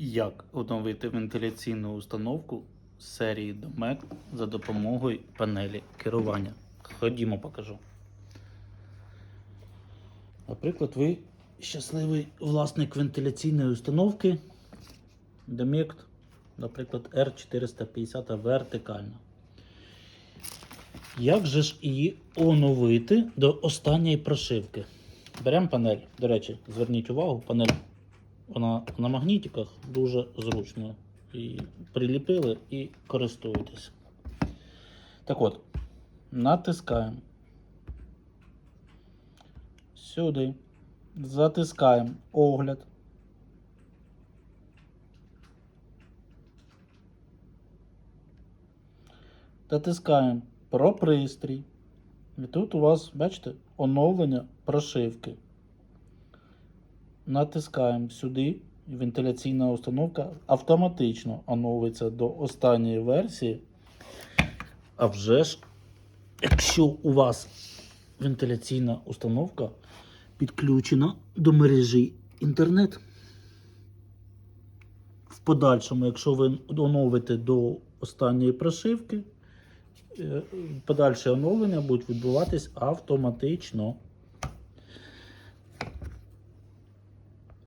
Як оновити вентиляційну установку з серії Domec за допомогою панелі керування? Ходімо, покажу. Наприклад, ви щасливий власник вентиляційної установки Domec, наприклад, R450 вертикальна. Як же ж її оновити до останньої прошивки? Беремо панель. До речі, зверніть увагу, панель вона на магнітиках дуже зручно. І приліпили і користуєтесь. Так от, натискаємо. Сюди. Затискаємо огляд. Натискаємо про пристрій. І тут у вас, бачите, оновлення прошивки. Натискаємо сюди, вентиляційна установка автоматично оновиться до останньої версії. А вже ж, якщо у вас вентиляційна установка підключена до мережі інтернет. В подальшому, якщо ви оновите до останньої прошивки, е, подальше оновлення будуть відбуватись автоматично.